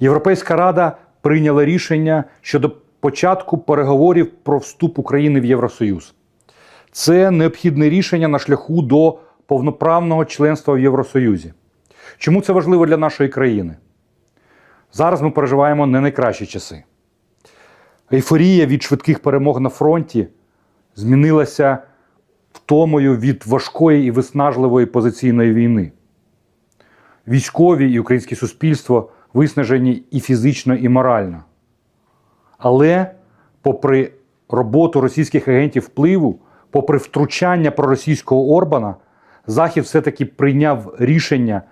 Європейська рада прийняла рішення щодо початку переговорів про вступ України в Євросоюз. Це необхідне рішення на шляху до повноправного членства в Євросоюзі. Чому це важливо для нашої країни? Зараз ми переживаємо не найкращі часи. Ейфорія від швидких перемог на фронті змінилася втомою від важкої і виснажливої позиційної війни. Військові і українське суспільство виснажені і фізично, і морально. Але, попри роботу російських агентів впливу, попри втручання проросійського Орбана, Захід все-таки прийняв рішення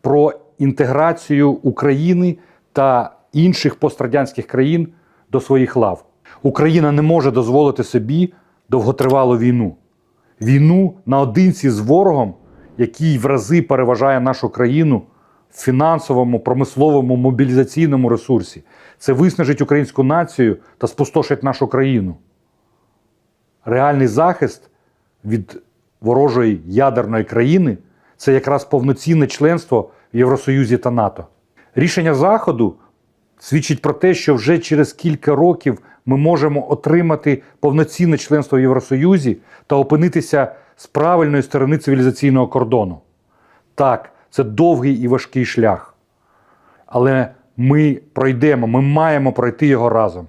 про інтеграцію України та інших пострадянських країн до своїх лав. Україна не може дозволити собі довготривалу війну. Війну наодинці з ворогом, який в рази переважає нашу країну в фінансовому, промисловому, мобілізаційному ресурсі. Це виснажить українську націю та спустошить нашу країну. Реальний захист від ворожої ядерної країни це якраз повноцінне членство в Євросоюзі та НАТО. Рішення Заходу свідчить про те, що вже через кілька років ми можемо отримати повноцінне членство в Євросоюзі та опинитися з правильної сторони цивілізаційного кордону. Так, це довгий і важкий шлях. Але ми пройдемо, ми маємо пройти його разом.